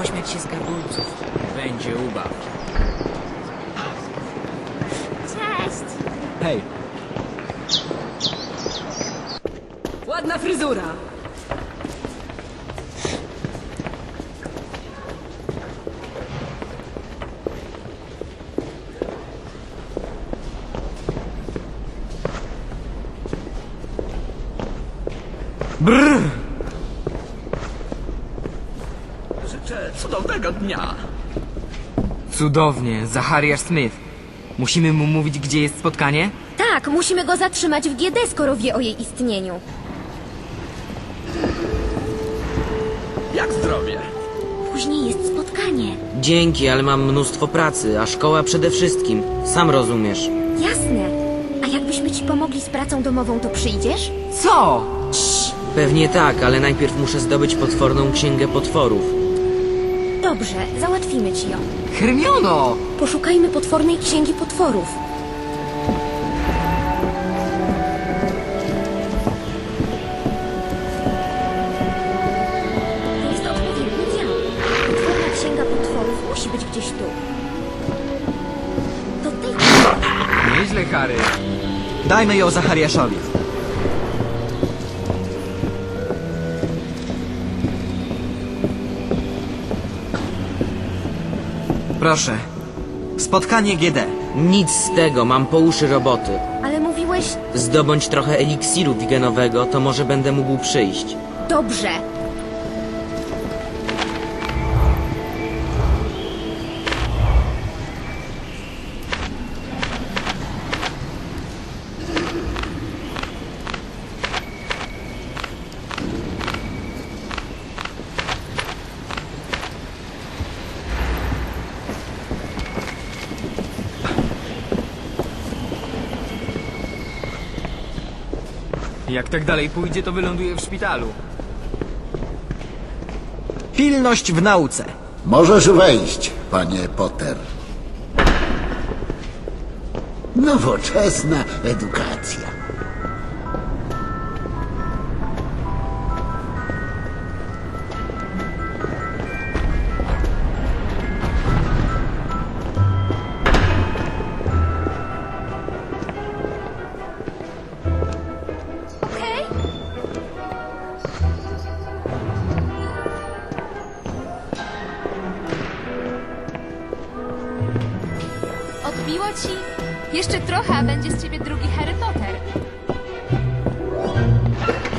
pośmiać się z gardulców. Będzie ubaw. Cześć! Hej, Ładna fryzura! brr! Cudownego dnia. Cudownie, Zachariasz Smith. Musimy mu mówić, gdzie jest spotkanie? Tak, musimy go zatrzymać w GD, skoro wie o jej istnieniu. Jak zdrowie? Później jest spotkanie. Dzięki, ale mam mnóstwo pracy, a szkoła przede wszystkim. Sam rozumiesz. Jasne. A jakbyśmy ci pomogli z pracą domową, to przyjdziesz? Co? Pewnie tak, ale najpierw muszę zdobyć potworną księgę potworów. Dobrze, załatwimy ci ją. Hermiono! Poszukajmy potwornej księgi potworów. To jest odpowiedni dział. Potworna księga potworów musi być gdzieś tu. Do tej... Nieźle, Harry. Dajmy ją Zachariaszowi. Proszę. Spotkanie GD. Nic z tego, mam po uszy roboty. Ale mówiłeś... Zdobądź trochę eliksiru wigenowego, to może będę mógł przyjść. Dobrze. Jak tak dalej pójdzie, to wyląduje w szpitalu. Pilność w nauce. Możesz wejść, panie Potter. Nowoczesna edukacja. Ci? Jeszcze trochę, a będzie z ciebie drugi Harry Potter.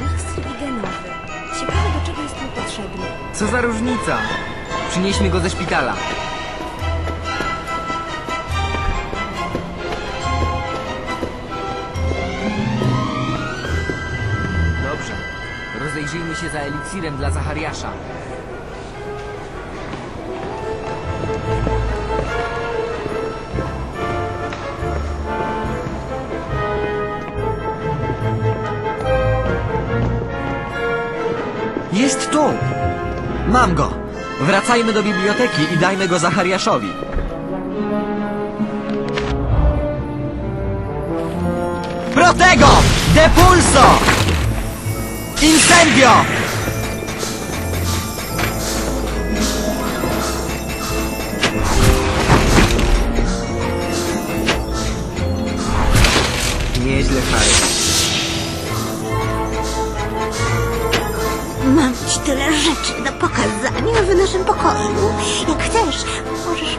Eliksir. Ciekawe, do czego jest mi potrzebny. Co za różnica? Przynieśmy go ze szpitala. Dobrze. Rozejrzyjmy się za eliksirem dla Zachariasza. Jest tu. Mam go. Wracajmy do biblioteki i dajmy go Zachariaszowi. Protego! Depulso! Incendio! Rzeczy do pokazania w naszym pokoju. Jak chcesz, możesz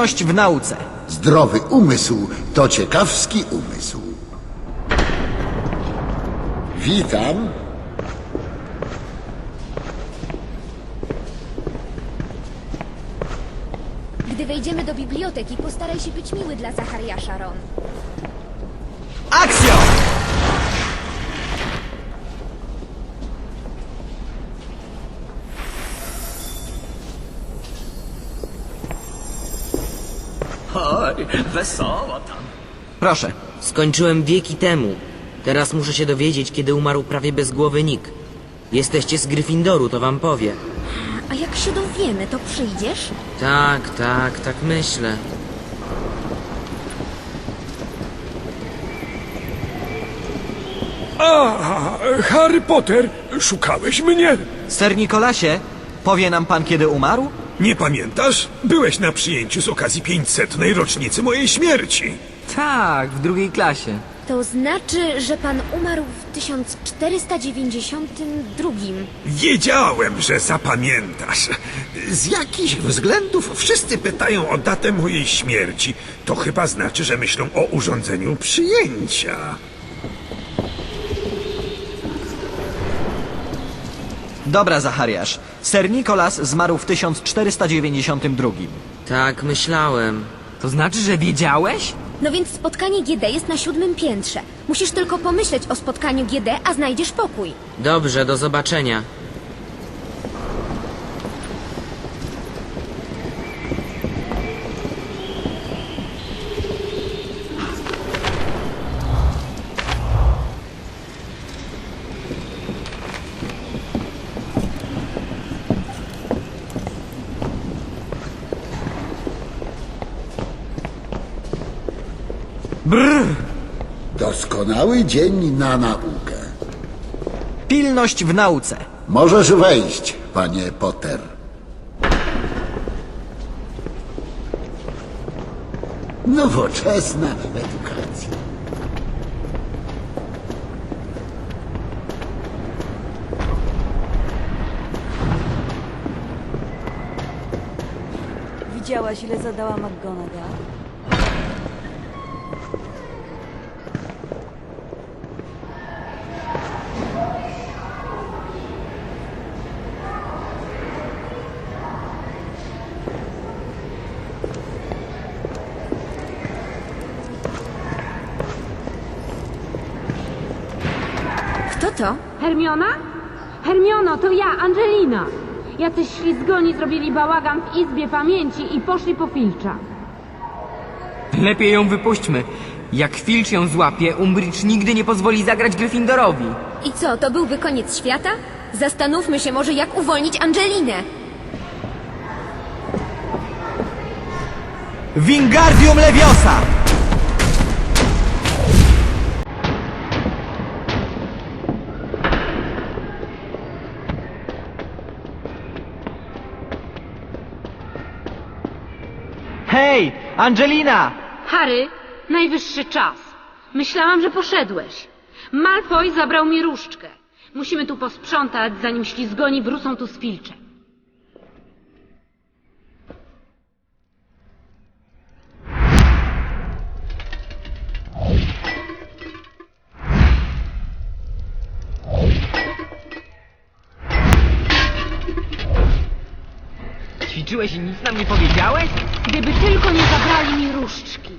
W nauce. Zdrowy umysł to ciekawski umysł. Witam. Gdy wejdziemy do biblioteki, postaraj się być miły dla Zachariasza, Ron. Oj, wesoło tam. Proszę. Skończyłem wieki temu. Teraz muszę się dowiedzieć, kiedy umarł prawie bezgłowy Nick. Jesteście z Gryffindoru, to wam powie. A jak się dowiemy, to przyjdziesz? Tak, tak, tak myślę. A, Harry Potter, szukałeś mnie? Ser Nikolasie, powie nam pan, kiedy umarł? Nie pamiętasz? Byłeś na przyjęciu z okazji 500. rocznicy mojej śmierci. Tak, w drugiej klasie. To znaczy, że pan umarł w 1492. Wiedziałem, że zapamiętasz. Z jakichś względów wszyscy pytają o datę mojej śmierci. To chyba znaczy, że myślą o urządzeniu przyjęcia. Dobra, Zachariasz. Ser Nikolas zmarł w 1492. Tak myślałem. To znaczy, że wiedziałeś? No więc spotkanie GD jest na siódmym piętrze. Musisz tylko pomyśleć o spotkaniu GD, a znajdziesz pokój. Dobrze, do zobaczenia. Doskonały dzień na naukę. Pilność w nauce. Możesz wejść, panie Potter. Nowoczesna edukacja. Widziałaś, ile zadała McGonagall? Kto to? Hermiona? Hermiono, to ja, Angelina. Jacyś ślizgoni zrobili bałagan w Izbie Pamięci i poszli po Filcza. Lepiej ją wypuśćmy. Jak Filch ją złapie, Umbridge nigdy nie pozwoli zagrać Gryffindorowi. I co, to byłby koniec świata? Zastanówmy się może, jak uwolnić Angelinę. Wingardium Leviosa! Hej, Angelina! Harry, najwyższy czas. Myślałam, że poszedłeś. Malfoy zabrał mi różdżkę. Musimy tu posprzątać, zanim ślizgoni wrócą tu z Filczem. Ćwiczyłeś i nic nam nie powiedziałeś? Gdyby tylko nie zabrali mi różdżki.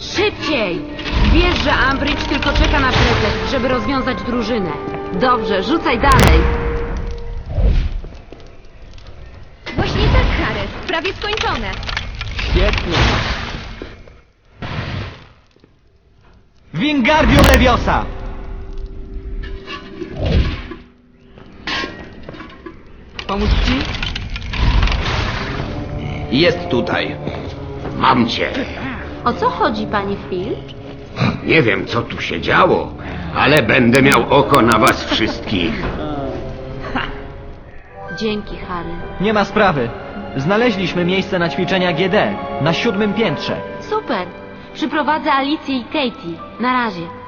Szybciej! Wiesz, że Ambridge tylko czeka na pretekst, żeby rozwiązać drużynę. Dobrze, rzucaj dalej. Wingardium Leviosa! Pomóc ci? Jest tutaj. Mam cię. O co chodzi, panie Filch? Nie wiem, co tu się działo, ale będę miał oko na was wszystkich. Dzięki, Harry. Nie ma sprawy. Znaleźliśmy miejsce na ćwiczenia GD na siódmym piętrze. Super. Przyprowadzę Alicję i Katie. Na razie.